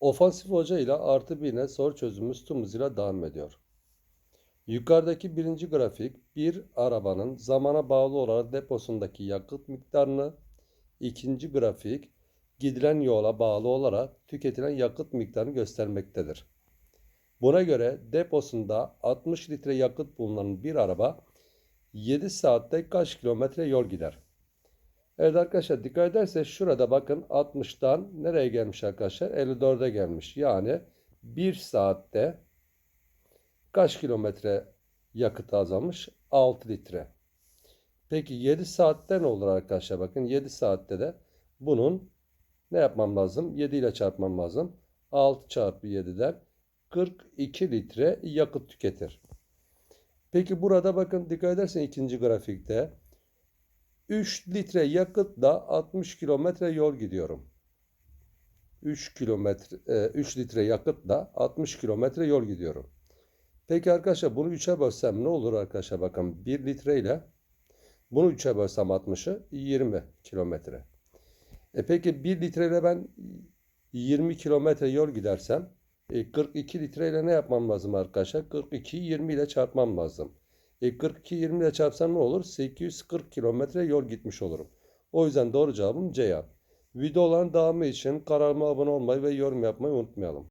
Ofansif Hoca ile artı birine soru çözümümüz tüm hızıyla devam ediyor. Yukarıdaki birinci grafik bir arabanın zamana bağlı olarak deposundaki yakıt miktarını, ikinci grafik gidilen yola bağlı olarak tüketilen yakıt miktarını göstermektedir. Buna göre deposunda 60 litre yakıt bulunan bir araba 7 saatte kaç kilometre yol gider? Evet arkadaşlar dikkat ederseniz şurada bakın 60'tan nereye gelmiş arkadaşlar? 54'e gelmiş. Yani 1 saatte kaç kilometre yakıt azalmış? 6 litre. Peki 7 saatte ne olur arkadaşlar? Bakın 7 saatte de bunun ne yapmam lazım? 7 ile çarpmam lazım. 6 çarpı 7'den 42 litre yakıt tüketir. Peki burada bakın dikkat edersen ikinci grafikte 3 litre yakıtla 60 kilometre yol gidiyorum. 3 kilometre 3 litre yakıtla 60 kilometre yol gidiyorum. Peki arkadaşlar bunu 3'e bölsem ne olur arkadaşlar bakın 1 litre ile bunu 3'e bölsem 60'ı 20 kilometre. E peki 1 litre ile ben 20 kilometre yol gidersem e 42 litre ile ne yapmam lazım arkadaşlar? 42'yi 20 ile çarpmam lazım. E 42 20 ile çarpsam ne olur? 840 kilometre yol gitmiş olurum. O yüzden doğru cevabım Ceyhan. Videoların devamı için kanalıma abone olmayı ve yorum yapmayı unutmayalım.